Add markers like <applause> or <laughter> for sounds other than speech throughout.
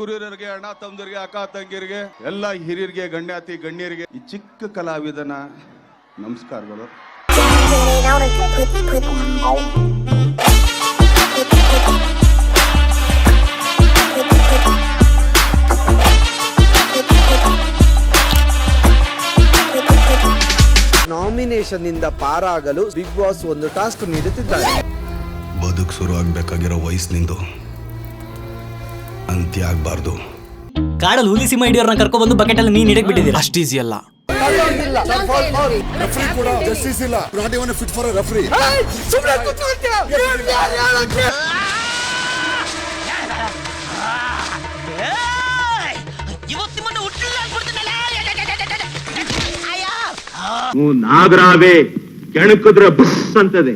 ಗುರುರಿಗೆ ಅಣ್ಣ ತಂದಿರಿಗೆ ಅಕ್ಕ ತಂಗಿರಿಗೆ ಎಲ್ಲ ಹಿರಿಯರಿಗೆ ಗಣ್ಯಾತಿ ಗಣ್ಯರಿಗೆ ಈ ಚಿಕ್ಕ ಕಲಾವಿದನ ನಮಸ್ಕಾರಗಳು. ನಾಮಿನೇಷನ್ ಇಂದ ಪಾರಾಗಲು ಬಿಗ್ ಬಾಸ್ ಒಂದು ಟಾಸ್ಕ್ ನೀಡುತ್ತಿದ್ದಾರೆ. ಬದುಕು ಶುರು ಆಗ್ಬೇಕಾಗಿರೋ ವಯಸ್ಸಿನಿಂದು ಅಂತ್ಯ ಆಗ್ಬಾರ್ದು ಕಾಡಲ್ಲಿ ಹುಲಿ ಸಿಂಹ ಹಿಡಿಯೋರ್ನ ಕರ್ಕೊ ಬಂದು ಬಕೆಟ್ ಅಲ್ಲಿ ನೀನ್ ಹಿಡಕ್ ಬಿಟ್ಟಿದ್ದೀರಾ? ಅಷ್ಟು ಈಸಿ ಅಲ್ಲ. ನಾಗರಾವೇ ಕೆಣಕಿದ್ರೆ ಬಸ್ ಅಂತದೆ.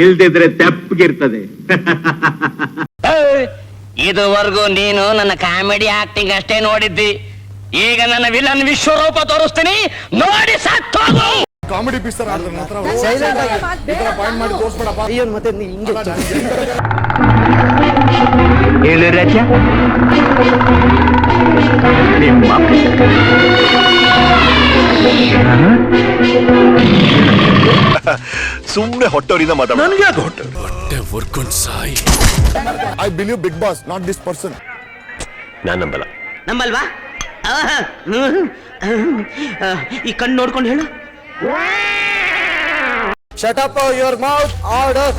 ಇಲ್ದಿದ್ರೆ ತೆಪ್ಪಗಿರ್ತದೆ <laughs> ಇದುವರೆಗೂ ನೀನು ನನ್ನ ಕಾಮಿಡಿ ಆಕ್ಟಿಂಗ್ ಅಷ್ಟೇ ನೋಡಿದ್ದಿ. ಈಗ ನನ್ನ ವಿಲನ್ ವಿಶ್ವರೂಪ ತೋರಿಸ್ತೀನಿ. ನೋಡಿ ಸತ್ತೋಗು ಅಯ್ಯೋ ಮತ್ತೆ ನೀ ಹಿಂಗೆ ಹೇಳು ರಜ. ನಿಮ್ಮ ಸುಮ್ಮನೆ ಹೊಟ್ಟೋರಿಂದ ಮಾತಾಡ ನನಗೆ ಹೊಟ್ಟೆ Sai. I believe Big Boss not this person ನಾನು ನಂಬಲ್ಲ. ನಂಬಲ್ವಾ? ಆಹಾ, ಹ್ಮ್, ಹ್ಮ್, ಆ, ಈ ಕಣ್ಣು ನೋಡ್ಕೊಂಡು ಹೇಳು. Shut up your mouth order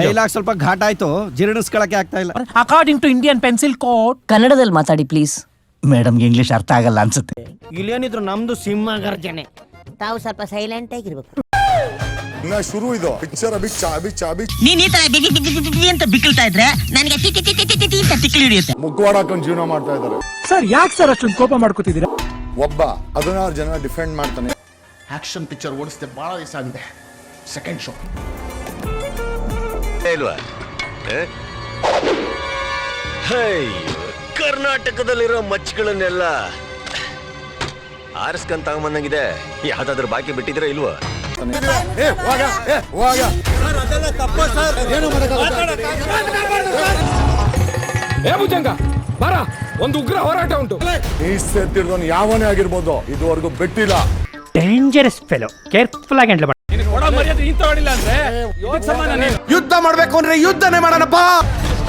dialogue ಸ್ವಲ್ಪ ಘಾಟ ಆಯ್ತು. ಜೀರ್ಣಿಸ್ಕೊಳಕ್ಕೆ ಆಗ್ತಾ ಇಲ್ಲ. According to Indian penal code ಕನ್ನಡದಲ್ಲಿ ಮಾತಾಡಿ ಪ್ಲೀಸ್ ಮೇಡಮ್ಗೆ ಇಂಗ್ಲಿಷ್ ಅರ್ಥ ಆಗಲ್ಲ ಅನ್ಸುತ್ತೆ. ಇಲ್ಲೇನಿದ್ರು ನಮ್ದು ಸಿಂಹ ಗರ್ಜನೆ. ತಾವು ಸ್ವಲ್ಪ ಸೈಲೆಂಟ್ ಆಗಿರ್ಬೇಕು. ಇನ್ನ ಶುರು ಇದು. ಪಿಕ್ಚರ್ ಅಭಿ ಚಾ ಅಭಿ ಚಾ ಅಭಿ. ನೀನ್ ಈ ತರ ಅಂತ ಬಿಕ್ಕಳ್ತಾ ಇದ್ರೆ ನನಗೆ T T T T T T ಅಂತ ತಿಕ್ಲಿ ಹಿಡಿಯುತ್ತೆ. ಮುಖವಾಡ ಹಾಕೊಂಡು ಜೀವನ ಮಾಡ್ತಾ ಇದ್ದಾರೆ ಸರ್ ಯಾಕೆ ಸರ್ ಅಷ್ಟೊಂದು ಕೋಪ ಮಾಡ್ಕೋತಿದ್ದೀರಾ? ಒಬ್ಬ ಹದಿನಾರು ಜನ ಡಿಫೆಂಡ್ ಮಾಡ್ತಾನೆ. ಆಕ್ಷನ್ ಪಿಕ್ಚರ್ ಓಡಿಸಿದೆ ಬಹಳ ದಿವಸ ಆಗಿದೆ. ಸೆಕೆಂಡ್ ಶೋ ಇಲ್ವಾ? ಕರ್ನಾಟಕದಲ್ಲಿರೋ ಮಚ್ಚಗಳನ್ನೆಲ್ಲ ಆರಿಸ್ಕೊಂತ ಬಂದಂಗಿದೆ ಯಾವ್ದಾದ್ರು ಬಾಕಿ ಬಿಟ್ಟಿದ್ರೆ ಇಲ್ವಾ? ಏ ಹೋಗ ಏ ಹೋಗ. ಏ ಭುಜಂಗ ಬರ ಒಂದು ಉಗ್ರ ಹೋರಾಟ ಉಂಟು. ಈ ಸೇರ್ತಿರ್ದವನು ಯಾವನೇ ಆಗಿರ್ಬೋದು ಇದುವರೆಗೂ ಬಿಟ್ಟಿಲ್ಲ. ಡೇಂಜರಸ್ ಫೆಲೋ ಕೇರ್ಫುಲ್ ಆಗಿ ಹ್ಯಾಂಡಲ್ ನೀನು ಯುದ್ಧ ಮಾಡ್ಬೇಕು ಅಂದ್ರೆ ಯುದ್ಧನೇ ಮಾಡೋಣಪ್ಪ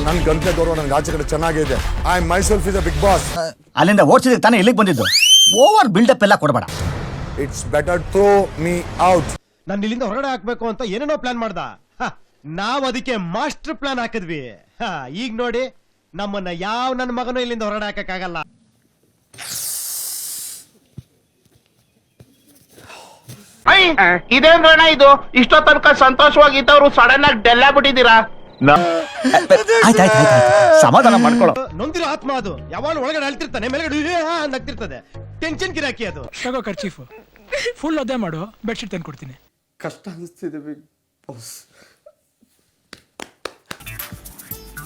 ನನ್ ಗಂಟೆ ಗೌರವ ನನ್ಗೆ ಆಚೆ ಕಡೆ ಚೆನ್ನಾಗಿದೆ I myself is a big boss ಅಲ್ಲಿಂದ ಓಡಿಸಿದ್ರೆ ತಾನೇ ಇಲ್ಲಿಗೆ ಬಂದಿದ್ದು. ಓವರ್ ಬಿಲ್ಡಪ್ ಎಲ್ಲ ಕೊಡಬೇಡ. It's better throw me out ನಾನು ಇಲ್ಲಿಂದ ಹೊರಗಡೆ ಹಾಕ್ಬೇಕು ಅಂತ ಏನೇನೋ ಪ್ಲಾನ್ ಮಾಡ್ದ. ಹಾ ನಾವ್ ಅದಕ್ಕೆ ಮಾಸ್ಟರ್ ಪ್ಲಾನ್ ಹಾಕಿದ್ವಿ. ಹ, ಈಗ ನೋಡಿ ನಮ್ಮನ್ನ ಯಾವ ನನ್ನ ಮಗನೂ ಇಲ್ಲಿಂದ ಹೊರಗಡೆ ಹಾಕಕ್ಕಾಗಲ್ಲ. ಇದೇನ್ ರಣ ಇದು? ಇಷ್ಟೋ ತನಕ ಸಂತೋಷವಾಗಿ ಇದ್ದವ್ರು ಸಡನ್ ಆಗಿ ಡೆಲ್ಲ ಬಿಟ್ಟಿದ್ದೀರಾ ಸಮಾಧಾನ ಮಾಡ್ಕೊಳ್ಳೋ. ನೊಂದಿರೋ ಆತ್ಮ ಅದು. ಯಾವಾಗ ಒಳಗಡೆ ಅಳ್ತಿರ್ತಾನೆ ಮೇಲ್ಗಡೆ ನಗ್ತಿರ್ತದೆ ಟೆನ್ಷನ್ ಗಿರಾಕಿ ಅದು. ತಗೋ ಖರ್ಚೀಫ್ ಫುಲ್ ಅದೇ ಮಾಡು. ಬೆಡ್ಶೀಟ್ ತಂದು ಕೊಡ್ತೀನಿ ಕಷ್ಟ ಅನಿಸ್ತಿದೆ ಬಿಗ್ ಬಾಸ್.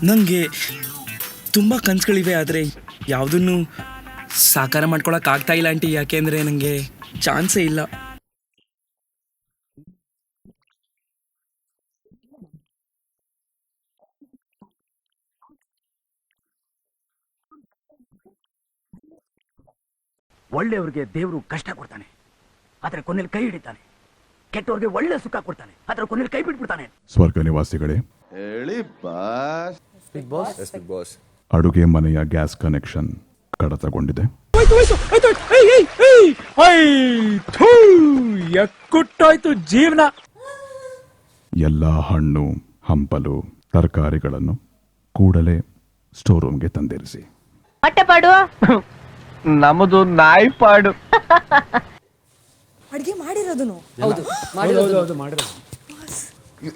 ನನಗೆ ತುಂಬ ಕನ್ಸುಗಳಿವೆ ಆದರೆ ಯಾವುದನ್ನು ಸಾಕಾರ ಮಾಡ್ಕೊಳಕ್ ಆಗ್ತಾ ಇಲ್ಲ ಆಂಟಿ. ಯಾಕೆಂದ್ರೆ ನನಗೆ ಚಾನ್ಸೇ ಇಲ್ಲ. ಒಳ್ಳೆಯವ್ರಿಗೆ ದೇವರು ಕಷ್ಟ ಕೊಡ್ತಾನೆ ಆದರೆ ಕೊನೆಯಲ್ಲಿ ಕೈ ಹಿಡಿತಾನೆ. ಕೆಟ್ಟವ್ರಿಗೆ ಒಳ್ಳೆ ಸುಖ ಕೊಡ್ತಾನೆ. ಅದರ ಕೊನೆಯಲ್ಲಿ ಕೈ ಬಿಟ್ಬಿಡ್ತಾನೆ. ಸ್ವರ್ಗ ನಿವಾಸಿಗಳೇ ಹೇಳಿ ಬಾಸ್. ಅಡುಗೆ ಮನೆಯ ಗ್ಯಾಸ್ ಕನೆಕ್ಷನ್ ಕಡತಗೊಂಡಿದೆ. ಎಕ್ಕುಟ್ಟಾಯ್ತು ಜೀವನ. ಎಲ್ಲ ಹಣ್ಣು ಹಂಪಲು ತರಕಾರಿಗಳನ್ನು ಕೂಡಲೇ ಸ್ಟೋರ್ ರೂಮ್ಗೆ ತಂದಿರಿಸಿ ಹೊಟ್ಟೆಪಾಡು ನಮ್ಮದು ನಾಯಿ ಪಾಡು. <laughs> ಮಾಡಿರೋದು.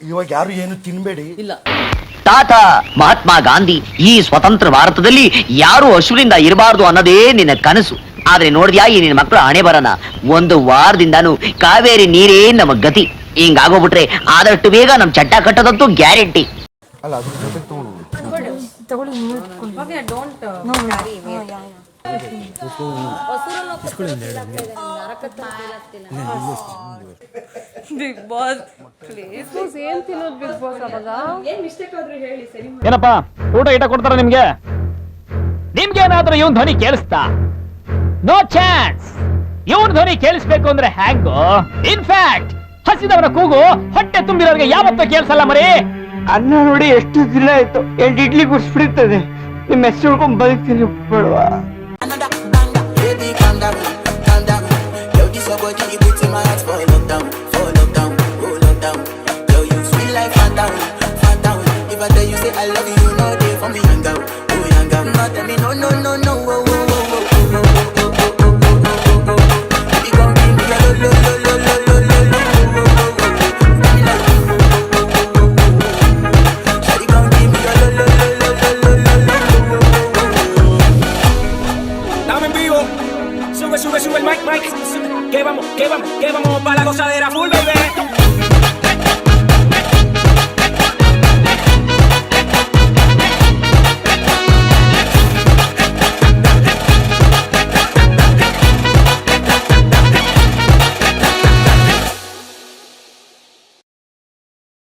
ಇವಾಗ ಯಾರು ಏನು ತಿನ್ಬೇಡಿ? ತಾತ ಮಹಾತ್ಮ ಗಾಂಧಿ ಈ ಸ್ವತಂತ್ರ ಭಾರತದಲ್ಲಿ ಯಾರು ಹಸುವಿನಿಂದ ಇರಬಾರ್ದು ಅನ್ನೋದೇ ನಿನ್ನ ಕನಸು. ಆದ್ರೆ ನೋಡಿದ್ಯಾ ಈ ನಿನ್ನ ಮಕ್ಕಳು ಹಣೆ ಬರನ? ಒಂದು ವಾರದಿಂದಾನು ಕಾವೇರಿ ನೀರೇ ನಮ್ಮ ಗತಿ. ಹಿಂಗಾಗೋಗ್ಬಿಟ್ರೆ ಆದಷ್ಟು ಬೇಗ ನಮ್ ಚಟ್ಟ ಕಟ್ಟೋದಂತೂ ಗ್ಯಾರಂಟಿ. ಬಿಗ್ ಏನಪ್ಪಾ? ಊಟ ಗೀಟ ಕೊಡ್ತಾರ ನಿಮ್ಗೆ? ನಿಮ್ಗೆ ಏನಾದ್ರೂ ಇವನ್ ಧ್ವನಿ ಕೇಳಿಸ್ತಾ? ನೋ ಚಾನ್ಸ್ ಇವನ್ ಧ್ವನಿ ಕೇಳಿಸ್ಬೇಕು ಅಂದ್ರೆ ಹ್ಯಾಂಗು ಇನ್ಫ್ಯಾಕ್ಟ್ ಹಸಿದವರ ಕೂಗು ಹೊಟ್ಟೆ ತುಂಬಿರೋರಿಗೆ ಯಾವತ್ತ ಕೇಳಿಸಲ್ಲ ಮರಿ. ಅನ್ನ ನೋಡಿ ಎಷ್ಟು ದಿನ ಆಯ್ತು. ಎಂಟು ಇಡ್ಲಿ ಗುಡ್ಸ್ಬಿಡ್ತದೆ ನಿಮ್ಮ ಹೆಸರು ಉಳ್ಕೊಂಡು ಬದುಕ್ತೀನಿ ಬೇಡವಾ. calm down, this my you like. If I tell you say I love you, me tell me no, no, no, no, oh, oh, oh, oh, oh, oh, oh, oh. Vivo. sube, sube, sube el mic, mic. Que vamos, que vamos, que vamos para la gozadera full, baby.